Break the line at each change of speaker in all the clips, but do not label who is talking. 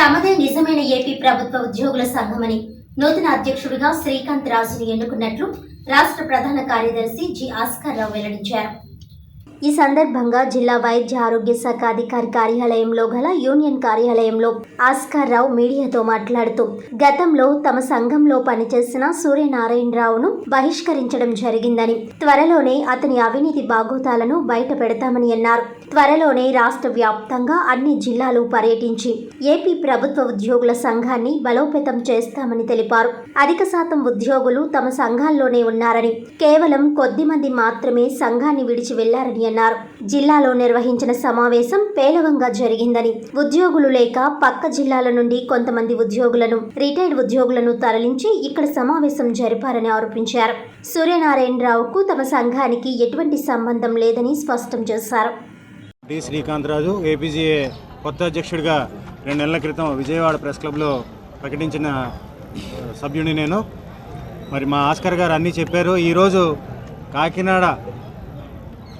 తమదే నిజమైన ఏపీ ప్రభుత్వ ఉద్యోగుల సంఘమని నూతన అధ్యక్షుడిగా శ్రీకాంత్ రాజుని ఎన్నుకున్నట్లు రాష్ట్ర ప్రధాన కార్యదర్శి జి ఆస్కర్ రావు వెల్లడించారు. ఈ సందర్భంగా జిల్లా వైద్య ఆరోగ్య శాఖ అధికారి కార్యాలయంలో గల యూనియన్ కార్యాలయంలో ఆస్కార్ రావు మీడియాతో మాట్లాడుతూ గతంలో తమ సంఘంలో పనిచేసిన సూర్యనారాయణరావును బహిష్కరించడం జరిగిందని త్వరలోనే అతని అవినీతి బాగోతాలను బయట పెడతామని అన్నారు. త్వరలోనే రాష్ట్ర వ్యాప్తంగా అన్ని జిల్లాలు పర్యటించి ఏపీ ప్రభుత్వ ఉద్యోగుల సంఘాన్ని బలోపేతం చేస్తామని తెలిపారు. అధిక శాతం ఉద్యోగులు తమ సంఘాల్లోనే ఉన్నారని కేవలం కొద్ది మంది మాత్రమే సంఘాన్ని విడిచి వెళ్ళారని అన్నారు. జిల్లాలో నిర్వహించిన సమావేశం పేలవంగా జరిగిందని. ఉద్యోగులు లేక పక్క జిల్లాల నుండి కొంతమంది ఉద్యోగులను రిటైర్డ్ ఉద్యోగులను తరలించి ఇక్కడ సమావేశం జరిపారని ఆరోపించారు. సూర్యనారాయణరావుకు తమ సంఘానికి ఎటువంటి సంబంధం లేదని స్పష్టం చేశారు.
డి. శ్రీకాంతరాజు ఏపీజీఏ కొత్త అధ్యక్షుడిగా రెండు నెలల క్రితం విజయవాడ ప్రెస్ క్లబ్లో ప్రకటించిన సభ్యుడిని నేను. మరి మా ఆస్కర్ గారు అన్నీ చెప్పారు. ఈరోజు కాకినాడ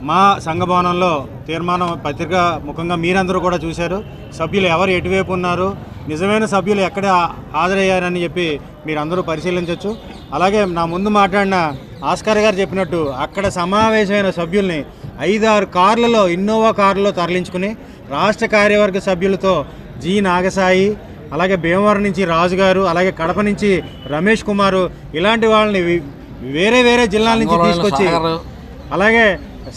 మా సంఘ భవనంలో తీర్మానం పత్రిక ముఖంగా మీరందరూ కూడా చూశారు. సభ్యులు ఎవరు ఎటువైపు ఉన్నారు? నిజమైన సభ్యులు ఎక్కడ హాజరయ్యారని చెప్పి మీరందరూ పరిశీలించవచ్చు అలాగే నా ముందు మాట్లాడిన ఆస్కర్ గారు చెప్పినట్టు అక్కడ సమావేశమైన సభ్యుల్ని ఐదారు కార్లలో ఇన్నోవా కార్లలో తరలించుకుని రాష్ట్ర కార్యవర్గ సభ్యులతో జి నాగసాయి అలాగే భీమవరం నుంచి రాజు గారు అలాగే కడప నుంచి రమేష్ కుమారు ఇలాంటి వాళ్ళని వేరే వేరే జిల్లాల నుంచి తీసుకొచ్చి అలాగే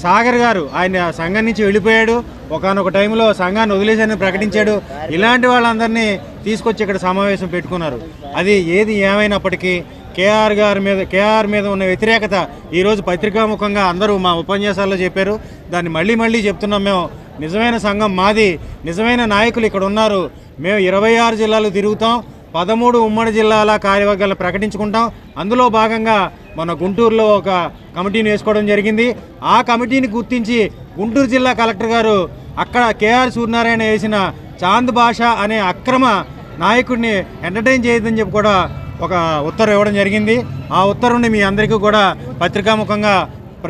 సాగర్ గారు ఆయన సంఘం నుంచి వెళ్ళిపోయాడు. ఒకనొక టైంలో సంఘాన్ని వదిలేశారని ప్రకటించాడు. ఇలాంటి వాళ్ళందరినీ తీసుకొచ్చి ఇక్కడ సమావేశం పెట్టుకున్నారు. అది ఏది ఏమైనప్పటికీ కేఆర్ గారి మీద కేఆర్ మీద ఉన్న వ్యతిరేకత ఈరోజు పత్రికాముఖంగా అందరూ మా ఉపన్యాసాల్లో చెప్పారు. దాన్ని మళ్ళీ మళ్ళీ చెప్తున్నాం మేము. నిజమైన సంఘం మాది. నిజమైన నాయకులు ఇక్కడ ఉన్నారు. మేము ఇరవై ఆరు జిల్లాలు తిరుగుతాం. పదమూడు ఉమ్మడి జిల్లాల కార్యవర్గాలు ప్రకటించుకుంటాం. అందులో భాగంగా మన గుంటూరులో ఒక కమిటీని వేసుకోవడం జరిగింది. ఆ కమిటీని గుర్తించి గుంటూరు జిల్లా కలెక్టర్ గారు అక్కడ కేఆర్ సూర్యనారాయణ వేసిన చాంద్ భాష అనే అక్రమ నాయకుడిని ఎంటర్టైన్ చేయొద్దని చెప్పి కూడా ఒక ఉత్తర్వు ఇవ్వడం జరిగింది. ఆ ఉత్తర్వుని మీ అందరికీ కూడా పత్రికాముఖంగా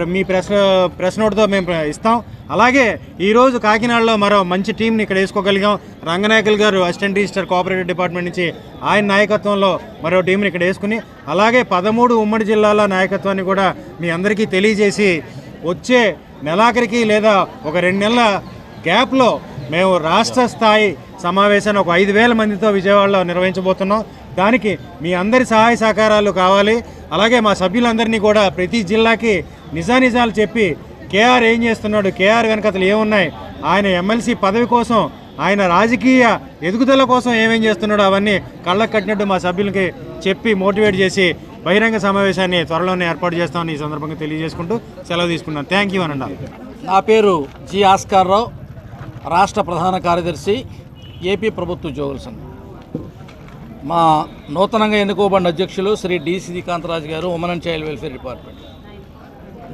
మీ ప్రెస్ ప్రెస్ నోట్తో మేము ప్ర- ఇస్తాం. అలాగే ఈరోజు కాకినాడలో మరో మంచి టీంని ఇక్కడ వేసుకోగలిగాం. రంగనాయకులు గారు అసిస్టెంట్ రిజిస్టర్ కోఆపరేటివ్ డిపార్ట్మెంట్ నుంచి ఆయన నాయకత్వంలో మరో టీంని ఇక్కడ వేసుకుని అలాగే పదమూడు ఉమ్మడి జిల్లాల నాయకత్వాన్ని కూడా మీ అందరికీ తెలియజేసి వచ్చే నెలాఖరికి లేదా ఒక రెండు నెలల గ్యాప్లో మేము రాష్ట్ర స్థాయి సమావేశాన్ని ఒక ఐదు వేల మందితో విజయవాడలో నిర్వహించబోతున్నాం. దానికి మీ అందరి సహాయ సహకారాలు కావాలి. అలాగే మా సభ్యులందరినీ కూడా ప్రతి జిల్లాకి నిజానిజాలు చెప్పి కేఆర్ ఏం చేస్తున్నాడు? కేఆర్ వెనకతలు ఏమున్నాయి? ఆయన ఎమ్మెల్సీ పదవి కోసం ఆయన రాజకీయ ఎదుగుదల కోసం ఏమేం చేస్తున్నాడో అవన్నీ కళ్ళకు కట్టినట్టు మా సభ్యులకి చెప్పి మోటివేట్ చేసి బహిరంగ సమావేశాన్ని త్వరలోనే ఏర్పాటు చేస్తామని ఈ సందర్భంగా తెలియజేసుకుంటూ సెలవు తీసుకున్నాను. థ్యాంక్ యూ అనండి.
నా పేరు జి ఆస్కార్ రావు రాష్ట్ర ప్రధాన కార్యదర్శి ఏపీ ప్రభుత్వ ఉద్యోగుల సంఘం. మా నూతనంగా ఎన్నుకోబడిన అధ్యక్షులు శ్రీ డి శ్రీకాంతరాజు గారు women and child welfare department.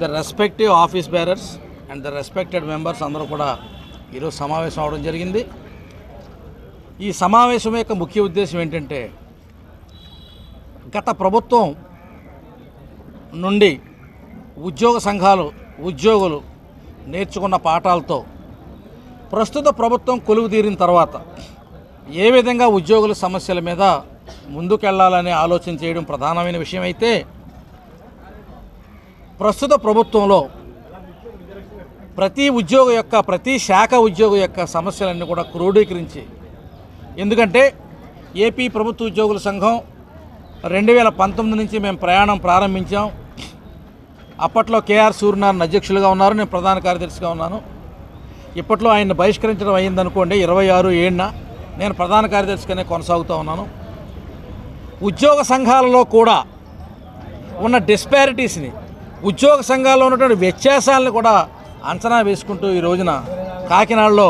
The respective office bearers and the respected members అందరూ కూడా ఈరోజు సమావేశం అవడం జరిగింది. ఈ సమావేశం యొక్క ముఖ్య ఉద్దేశం ఏంటంటే గత ప్రభుత్వం నుండి ఉద్యోగ సంఘాలు ఉద్యోగులు నేర్చుకున్న పాఠాలతో ప్రస్తుత ప్రభుత్వం కొలువు తీరిన తర్వాత ఏ విధంగా ఉద్యోగుల సమస్యల మీద ముందుకెళ్ళాలనే ఆలోచన చేయడం ప్రధానమైన విషయం అయితే ప్రస్తుత ప్రభుత్వంలో ప్రతి ఉద్యోగ యొక్క ప్రతి శాఖ ఉద్యోగ యొక్క సమస్యలన్నీ కూడా క్రోడీకరించి ఎందుకంటే ఏపీ ప్రభుత్వ ఉద్యోగుల సంఘం రెండు వేల పంతొమ్మిది నుంచి మేము ప్రయాణం ప్రారంభించాం. అప్పట్లో కేఆర్ సూర్యనారాయణ అధ్యక్షులుగా ఉన్నారు నేను ప్రధాన కార్యదర్శిగా ఉన్నాను. ఇప్పట్లో ఆయన బహిష్కరించడం అయిందనుకోండి ఇరవై ఆరు ఏడున నేను ప్రధాన కార్యదర్శిగానే కొనసాగుతూ ఉన్నాను. ఉద్యోగ సంఘాలలో కూడా ఉన్న డిస్పారిటీస్ని ఉద్యోగ సంఘాల్లో ఉన్నటువంటి వ్యత్యాసాలను కూడా అంచనా వేసుకుంటూ ఈ రోజున కాకినాడలో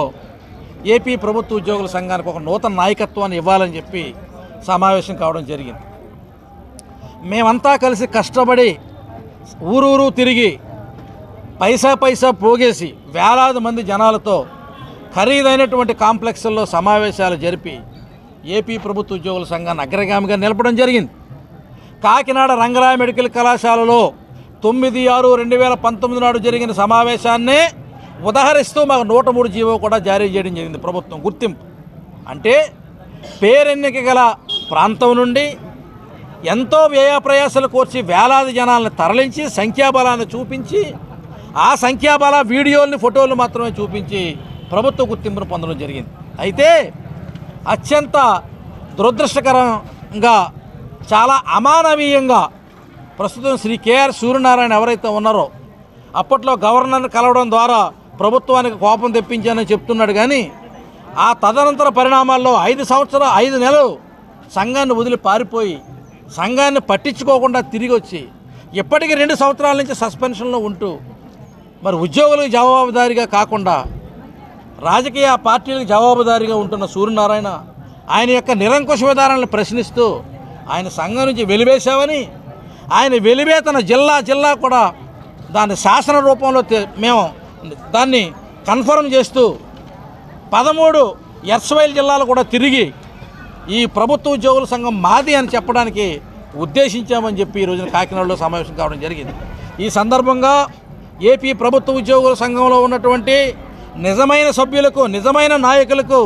ఏపీ ప్రభుత్వ ఉద్యోగుల సంఘానికి ఒక నూతన నాయకత్వాన్ని ఇవ్వాలని చెప్పి సమావేశం కావడం జరిగింది. మేమంతా కలిసి కష్టపడి ఊరూరు తిరిగి పైసా పైసా పోగేసి వేలాది మంది జనాలతో ఖరీదైనటువంటి కాంప్లెక్స్ల్లో సమావేశాలు జరిపి ఏపీ ప్రభుత్వ ఉద్యోగుల సంఘాన్ని అగ్రగామిగా నిలపడం జరిగింది. కాకినాడ రంగరాయ మెడికల్ కళాశాలలో తొమ్మిది ఆరు రెండు వేల పంతొమ్మిది నాడు జరిగిన సమావేశాన్నే ఉదహరిస్తూ మాకు నూట మూడు జీవో కూడా జారీ చేయడం జరిగింది ప్రభుత్వం. గుర్తింపు. అంటే పేరెన్నిక గల ప్రాంతం నుండి ఎంతో వ్యయప్రయాసాలు కోర్చి వేలాది జనాలను తరలించి సంఖ్యాబలాన్ని చూపించి ఆ సంఖ్యాబల వీడియోల్ని ఫోటోలు మాత్రమే చూపించి ప్రభుత్వ గుర్తింపును పొందడం జరిగింది. అయితే అత్యంత దురదృష్టకరంగా చాలా అమానవీయంగా ప్రస్తుతం శ్రీ కేఆర్ సూర్యనారాయణ ఎవరైతే ఉన్నారో అప్పట్లో గవర్నర్ని కలవడం ద్వారా ప్రభుత్వానికి కోపం తెప్పించానని చెప్తున్నాడు కానీ ఆ తదనంతర పరిణామాల్లో ఐదు సంవత్సరాలు ఐదు నెలలు సంఘాన్ని వదిలి పారిపోయి సంఘాన్ని పట్టించుకోకుండా తిరిగి వచ్చి ఇప్పటికీ రెండు సంవత్సరాల నుంచి సస్పెన్షన్లో ఉంటూ మరి ఉద్యోగులకు జవాబుదారిగా కాకుండా రాజకీయ పార్టీలకు జవాబుదారిగా ఉంటున్న సూర్యనారాయణ ఆయన యొక్క నిరంకుశ విధానాలను ప్రశ్నిస్తూ ఆయన సంఘం నుంచి వెలివేశావని ఆయన వెలివేతన జిల్లా జిల్లా కూడా దాన్ని శాసన రూపంలో మేము దాన్ని కన్ఫర్మ్ చేస్తూ పదమూడు ఎర్స్వైల్ జిల్లాలు కూడా తిరిగి ఈ ప్రభుత్వ ఉద్యోగుల సంఘం మాది అని చెప్పడానికి ఉద్దేశించామని చెప్పి ఈ రోజున కాకినాడలో సమావేశం కావడం జరిగింది. ఈ సందర్భంగా ఏపీ ప్రభుత్వ ఉద్యోగుల సంఘంలో ఉన్నటువంటి నిజమైన సభ్యులకు నిజమైన నాయకులకు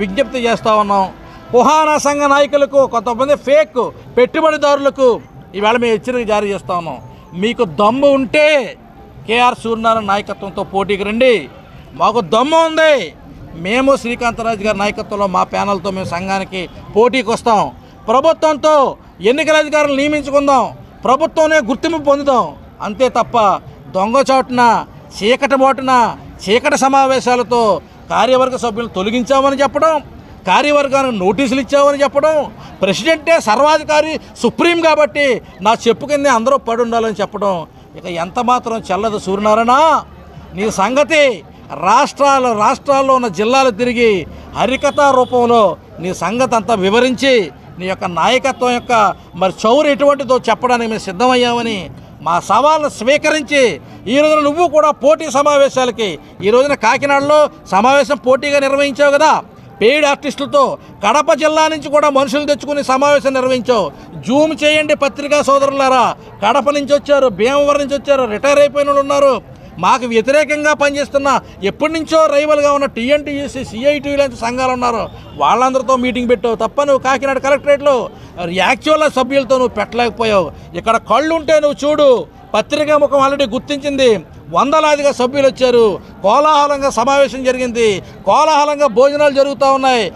విజ్ఞప్తి చేస్తూ ఉన్నాం. కుహానా సంఘ నాయకులకు కొంతమంది ఫేక్ పెట్టుబడిదారులకు ఈవేళ మేము హెచ్చరిక జారీ చేస్తా ఉన్నాం. మీకు దమ్ము ఉంటే కేఆర్ సూర్యనారాయణ నాయకత్వంతో పోటీకి రండి. మాకు దమ్ము ఉంది. మేము శ్రీకాంతరాజు గారి నాయకత్వంలో మా ప్యానల్తో మేము సంఘానికి పోటీకి వస్తాం. ప్రభుత్వంతో ఎన్నికల అధికారులు నియమించుకుందాం. ప్రభుత్వంనే గుర్తింపు పొందుదాం. అంతే తప్ప దొంగచాటున చీకటి బోటున చీకటి సమావేశాలతో కార్యవర్గ సభ్యులను తొలగించామని చెప్పడం కార్యవర్గానికి నోటీసులు ఇచ్చామని చెప్పడం ప్రెసిడెంటే సర్వాధికారి సుప్రీం కాబట్టి నా చెప్పు కింద అందరూ పడి ఉండాలని చెప్పడం. ఇక ఎంత మాత్రం చెల్లదు సూర్యనారాయణ. నీ సంగతి రాష్ట్రాల రాష్ట్రాల్లో ఉన్న జిల్లాలు తిరిగి హరికథా రూపంలో నీ సంగతి అంతా వివరించి నీ యొక్క నాయకత్వం యొక్క మరి చౌరు ఎటువంటిదో చెప్పడానికి మేము సిద్ధమయ్యామని మా సవాళ్ళను స్వీకరించి ఈ రోజున నువ్వు కూడా పోటీ సమావేశాలకి ఈ రోజున కాకినాడలో సమావేశం పోటీగా నిర్వహించావు కదా. పెయిడ్ ఆర్టిస్టులతో కడప జిల్లా నుంచి కూడా మనుషులు తెచ్చుకుని సమావేశం నిర్వహించావు. జూమ్ చేయండి పత్రికా సోదరులారా. కడప నుంచి వచ్చారు భీమవరం నుంచి వచ్చారు రిటైర్ అయిపోయిన ఉన్నారు. మాకు వ్యతిరేకంగా పనిచేస్తున్న ఎప్పటి నుంచో రైవల్గా ఉన్న టీఎన్టీయూసీ సిఐటీ లాంటి సంఘాలు ఉన్నారు. వాళ్ళందరితో మీటింగ్ పెట్టావు. తప్ప నువ్వు కాకినాడ కలెక్టరేట్లో యాక్చువల్ సభ్యులతో నువ్వు పెట్టలేకపోయావు. ఇక్కడ కళ్ళు ఉంటే నువ్వు చూడు. పత్రికా ముఖం ఆల్రెడీ గుర్తించింది. వందలాదిగా సభ్యులు వచ్చారు. కోలాహలంగా సమావేశం జరిగింది. కోలాహలంగా భోజనాలు జరుగుతూ ఉన్నాయి.